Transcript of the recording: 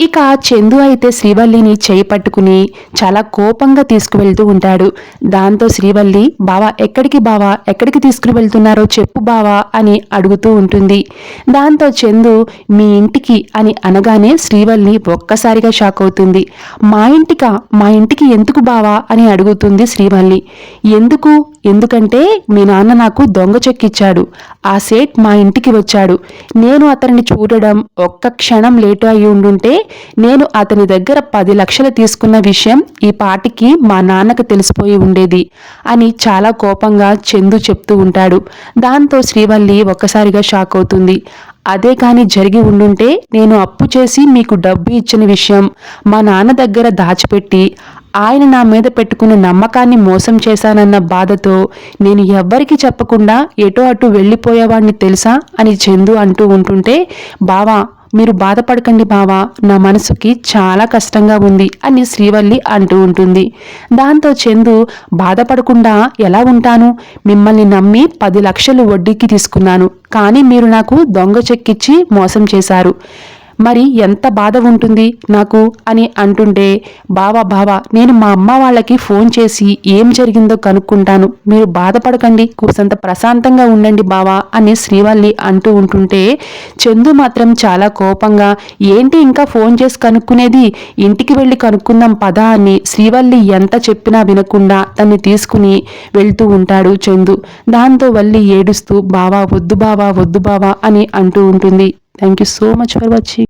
ఇక చందు అయితే శ్రీవల్లిని చేయి పట్టుకుని చాలా కోపంగా తీసుకువెళ్తూ ఉంటాడు. దాంతో శ్రీవల్లి బావా ఎక్కడికి బావా? ఎక్కడికి తీసుకుని వెళ్తున్నారో చెప్పు బావా అని అడుగుతూ ఉంటుంది. దాంతో చందు మీ ఇంటికి అని అనగానే శ్రీవల్లి ఒక్కసారిగా షాక్ అవుతుంది. మా ఇంటికా? మా ఇంటికి ఎందుకు బావా? అని అడుగుతుంది శ్రీవల్లి. ఎందుకు? ఎందుకంటే మీ నాన్న నాకు దొంగ చెక్కిచ్చాడు ఆ సేట్ మా ఇంటికి వచ్చాడు. నేను అతన్ని చూడడం ఒక్క క్షణం లేటు అయి ఉండుంటే నేను అతని దగ్గర పది లక్షలు తీసుకున్న విషయం ఈ పాటికి మా నాన్నకు తెలిసిపోయి ఉండేది అని చాలా కోపంగా చందు చెప్తూ ఉంటాడు. దాంతో శ్రీవల్లి ఒక్కసారిగా షాక్ అవుతుంది. అదే కాని జరిగి ఉండుంటే నేను అప్పు చేసి మీకు డబ్బు ఇచ్చిన విషయం మా నాన్న దగ్గర దాచిపెట్టి ఆయన నా మీద పెట్టుకున్న నమ్మకాన్ని మోసం చేశానన్న బాధతో నేను ఎవ్వరికి చెప్పకుండా ఎటో అటు వెళ్ళిపోయేవాడిని తెలుసా అని చందు అంటూ ఉంటుంటే బావా మీరు బాధపడకండి బావా నా మనసుకి చాలా కష్టంగా ఉంది అని శ్రీవల్లి అంటూ ఉంటుంది. దాంతో చందు బాధపడకుండా ఎలా ఉంటాను? మిమ్మల్ని నమ్మి పది లక్షలు వడ్డీకి తీసుకున్నాను కానీ మీరు నాకు దొంగ చెక్కిచ్చి మోసం చేశారు. మరి ఎంత బాధ ఉంటుంది నాకు అని అంటుంటే బావా బావా నేను మా అమ్మ వాళ్ళకి ఫోన్ చేసి ఏం జరిగిందో కనుక్కుంటాను. మీరు బాధపడకండి కూసంత ప్రశాంతంగా ఉండండి బావా అని శ్రీవల్లి అంటూ ఉంటుంటే చందు మాత్రం చాలా కోపంగా ఏంటి ఇంకా ఫోన్ చేసి కనుక్కునేది? ఇంటికి వెళ్ళి కనుక్కుందాం పదా అని శ్రీవల్లి ఎంత చెప్పినా వినకుండా తన్ని తీసుకుని వెళ్తూ ఉంటాడు చందు. దాంతో వల్లి ఏడుస్తూ బావా వద్దు బావా వద్దు బావా అని అంటూ ఉంటుంది. Thank you so much for watching